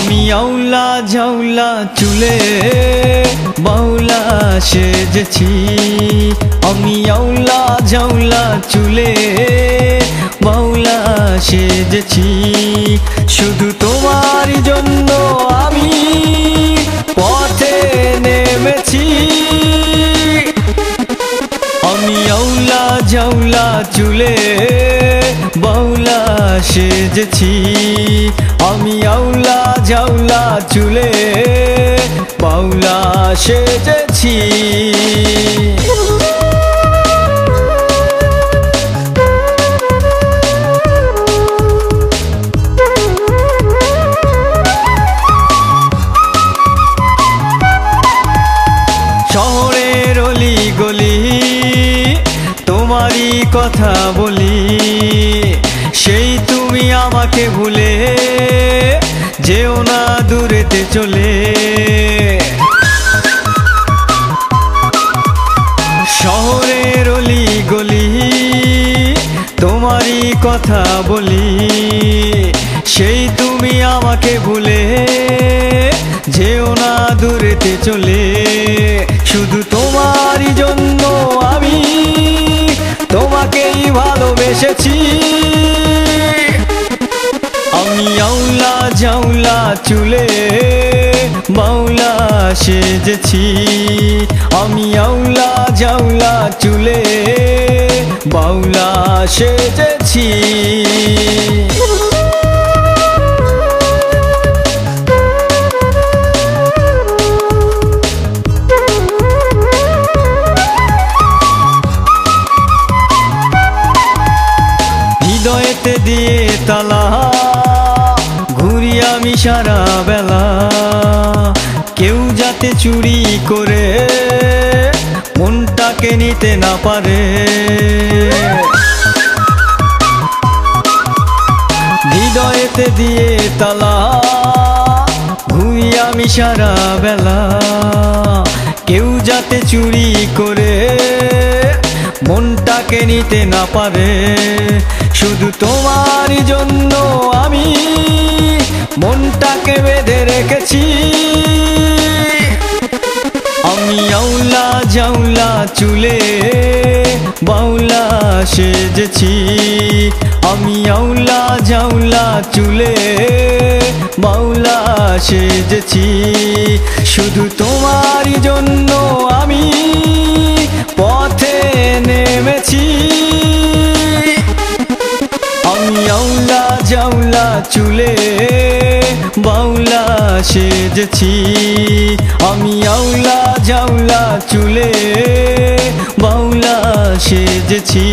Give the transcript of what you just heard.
আমি আউলা ঝাউলা চুলে বাউলা সেজেছি। আমি আউলা ঝাউলা চুলে বাউলা সেজেছি। শুধু তোমার জন্য আমি পথে নেমেছি। আমি আউলা ঝাউলা চুলে বাউলা সেজেছি। আমি আউলা ঝাউলা চুলে বাউলা সেজেছি। শহরের অলি গলি তোমারই কথা বলি সেই তুমি আমাকে ভুলে যেও না দূরেতে চলে। শহরের অলি গলি, তোমারই কথা বলি। সেই তুমি আমাকে ভুলে যেও না দূরেতে চলে। শুধু তোমারই জন্য আমি তোমাকেই ভালোবেসেছি। আমি আউলা ঝাউলা চুলে মাওলা সেজেছি। আমি আউলা জাওলা চুলে বাউলা সেজেছি। সারা বেলা। কেউ যাতে চুরি করে, মনটাকে নিতে না পারে। হৃদয়েতে দিয়ে তালা ঘুরি আমি সারা বেলা। কেউ যাতে চুরি করে, মনটাকে নিতে না পারে। শুধু তোমার জন্য আমি মনটাকে বেঁধে রেখেছি। আমি আউলা জাউলা চুলে বাউলা সেজেছি। আমি আউলা জাউলা চুলে বাউলা সেজেছি। শুধু তোমারই জন্য আমি পথে নেমেছি। আমি আউলা জাউলা চুলে বাউলা সেজেছি। আমি আউলা জাউলা চুলে বাউলা সেজেছি।